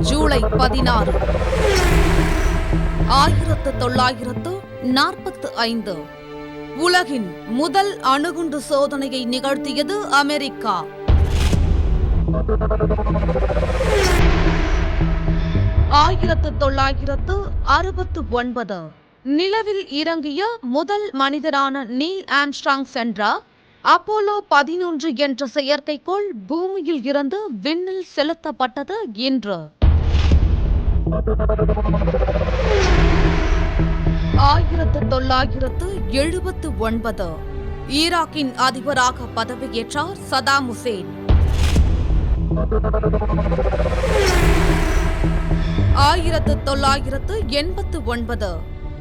ஜூலை பதினாறு. ஆயிரத்து தொள்ளாயிரத்து நாற்பத்து ஐந்து. உலகின் முதல் அணுகுண்டு சோதனையை நிகழ்த்தியது அமெரிக்கா. ஆயிரத்து தொள்ளாயிரத்து அறுபத்து ஒன்பது. நிலவில் இறங்கிய முதல் மனிதரான நீல் ஆம்ஸ்ட்ராங் சென்றார் அப்போலோ பதினொன்று என்ற செயற்கைக்கோள் பூமியில் இருந்து விண்ணில் செலுத்தப்பட்டது இன்று. ஆயிரத்து தொள்ளாயிரத்து எழுபத்து ஒன்பது. ஈராக்கின் அதிபராக பதவியேற்றார் சதாம் ஹுசேன். ஆயிரத்து தொள்ளாயிரத்து எண்பத்து ஒன்பது.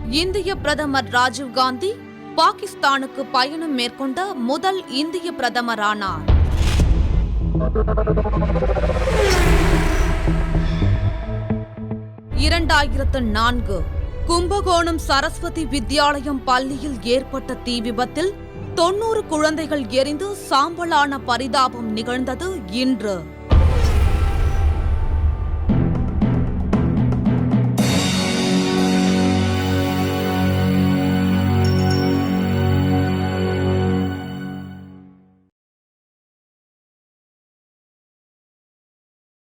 இந்திய பிரதமர் ராஜீவ் காந்தி பாகிஸ்தானுக்கு பயணம் மேற்கொண்ட முதல் இந்திய பிரதமரானார். இரண்டாயிரத்து நான்கு கும்பகோணம் சரஸ்வதி வித்யாலயம் பள்ளியில் ஏற்பட்ட தீ விபத்தில் தொன்னூறு குழந்தைகள் எரிந்து சாம்பலான பரிதாபம் நிகழ்ந்தது இன்று.